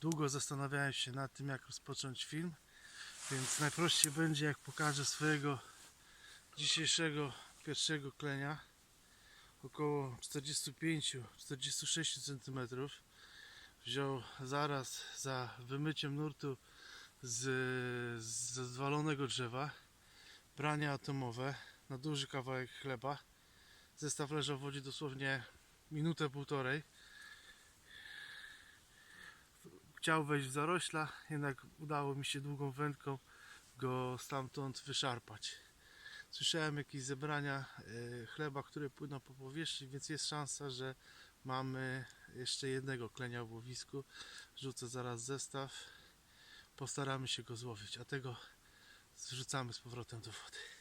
Długo zastanawiałem się nad tym, jak rozpocząć film, więc najprościej będzie, jak pokażę swojego dzisiejszego pierwszego klenia. Około 45-46 cm. Wziął zaraz za wymyciem nurtu z, z zwalonego drzewa brania atomowe na duży kawałek chleba. Zestaw leżał w wodzie dosłownie minutę, półtorej. Chciał wejść w zarośla, jednak udało mi się długą wędką go stamtąd wyszarpać. Słyszałem jakieś zebrania e, chleba, które płyną po powierzchni, więc jest szansa, że mamy jeszcze jednego klenia w łowisku. Rzucę zaraz zestaw. Postaramy się go złowić, a tego zrzucamy z powrotem do wody.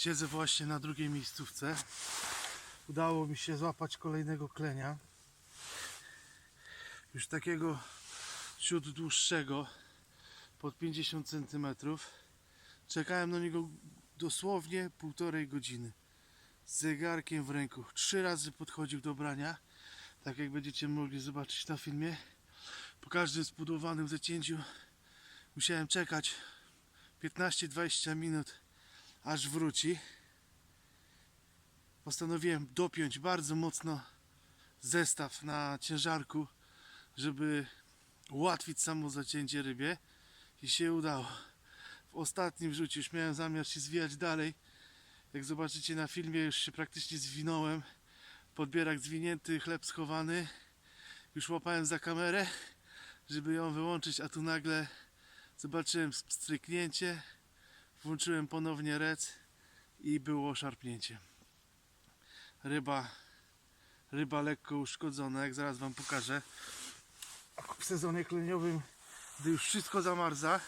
Siedzę właśnie na drugiej miejscówce. Udało mi się złapać kolejnego klenia. Już takiego ciut dłuższego, pod 50 cm. Czekałem na niego dosłownie półtorej godziny. Z zegarkiem w ręku. Trzy razy podchodził do brania. Tak jak będziecie mogli zobaczyć na filmie. Po każdym zbudowanym zacięciu musiałem czekać 15-20 minut aż wróci. Postanowiłem dopiąć bardzo mocno zestaw na ciężarku, żeby ułatwić samo zacięcie rybie i się udało. W ostatnim rzuciu już miałem zamiar się zwijać dalej. Jak zobaczycie na filmie, już się praktycznie zwinąłem. Podbierak zwinięty, chleb schowany. Już łapałem za kamerę, żeby ją wyłączyć, a tu nagle zobaczyłem stryknięcie. Włączyłem ponownie rec i było szarpnięcie. Ryba, ryba lekko uszkodzona, jak zaraz Wam pokażę. W sezonie kleniowym, gdy już wszystko zamarza,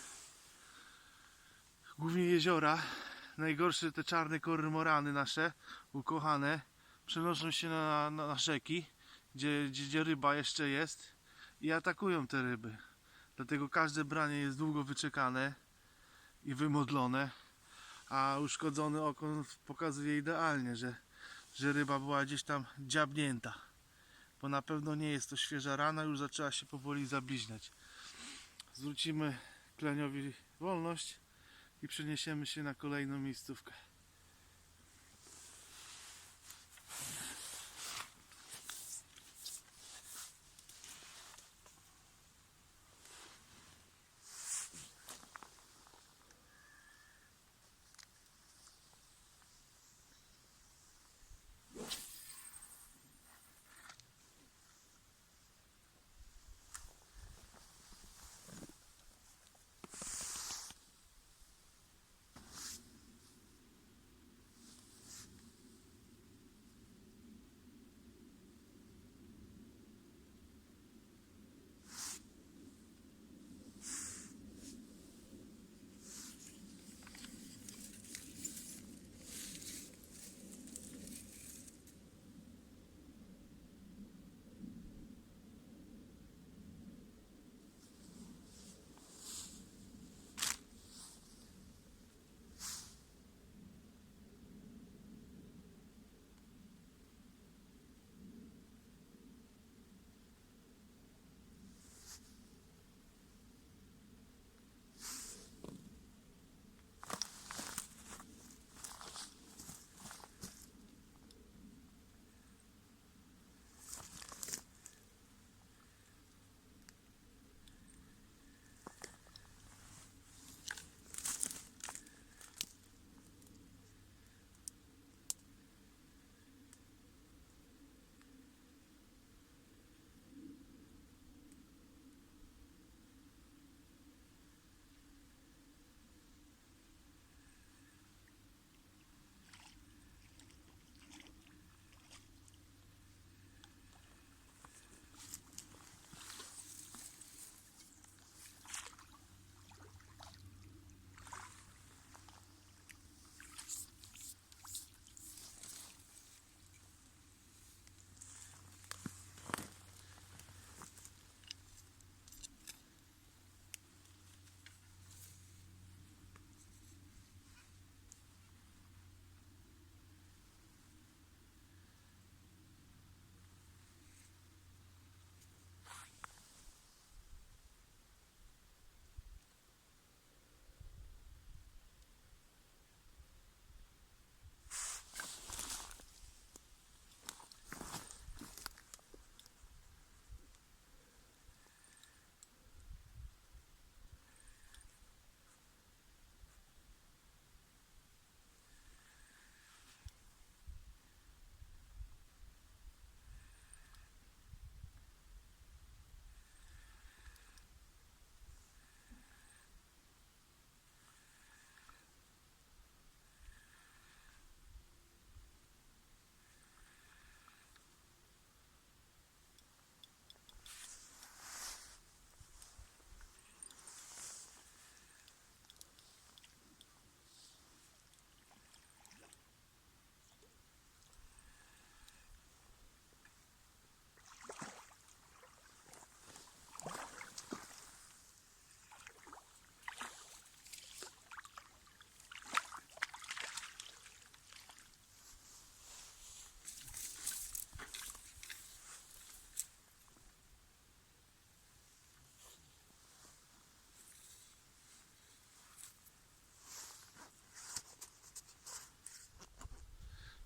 głównie jeziora, najgorsze te czarne kormorany nasze, ukochane, przenoszą się na, na, na rzeki, gdzie, gdzie, gdzie ryba jeszcze jest i atakują te ryby. Dlatego każde branie jest długo wyczekane i wymodlone, a uszkodzony okon pokazuje idealnie, że, że ryba była gdzieś tam dziabnięta. Bo na pewno nie jest to świeża rana, już zaczęła się powoli zabliźniać. Zwrócimy kleniowi wolność i przeniesiemy się na kolejną miejscówkę.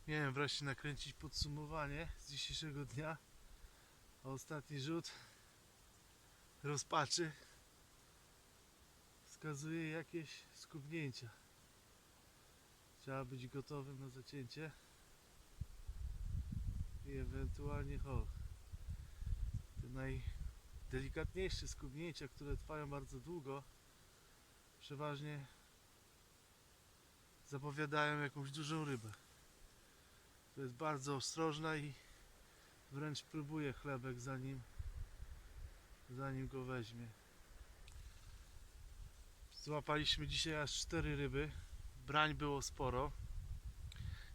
Miałem wreszcie nakręcić podsumowanie z dzisiejszego dnia. A ostatni rzut rozpaczy wskazuje jakieś skubnięcia. Trzeba być gotowym na zacięcie i ewentualnie ho. Te najdelikatniejsze skubnięcia, które trwają bardzo długo, przeważnie zapowiadają jakąś dużą rybę. To jest bardzo ostrożna i wręcz próbuje chlebek zanim zanim go weźmie. Złapaliśmy dzisiaj aż cztery ryby. Brań było sporo.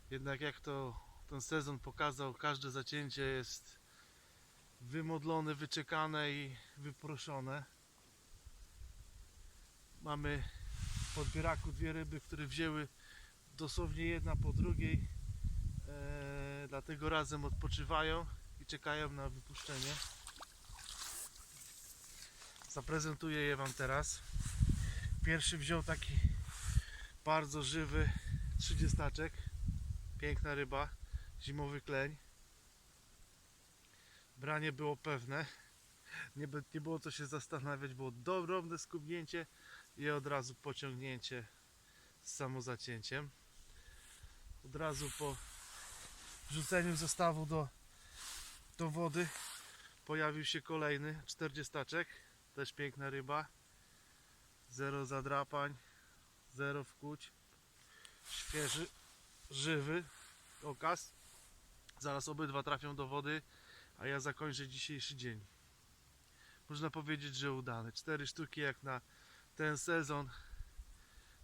Jednak jak to ten sezon pokazał, każde zacięcie jest wymodlone, wyczekane i wyproszone. Mamy w podbieraku dwie ryby, które wzięły dosłownie jedna po drugiej. Dlatego razem odpoczywają i czekają na wypuszczenie. Zaprezentuję je Wam teraz. Pierwszy wziął taki bardzo żywy 30 Piękna ryba, zimowy kleń. Branie było pewne. Nie, nie było co się zastanawiać, było dobrowne skubnięcie i od razu pociągnięcie z samozacięciem. Od razu po wrzuceniu zestawu do, do wody pojawił się kolejny 40 też piękna ryba. Zero zadrapań, zero wkuć. Świeży, żywy okaz. Zaraz obydwa trafią do wody, a ja zakończę dzisiejszy dzień. Można powiedzieć, że udany. Cztery sztuki jak na ten sezon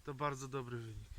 to bardzo dobry wynik.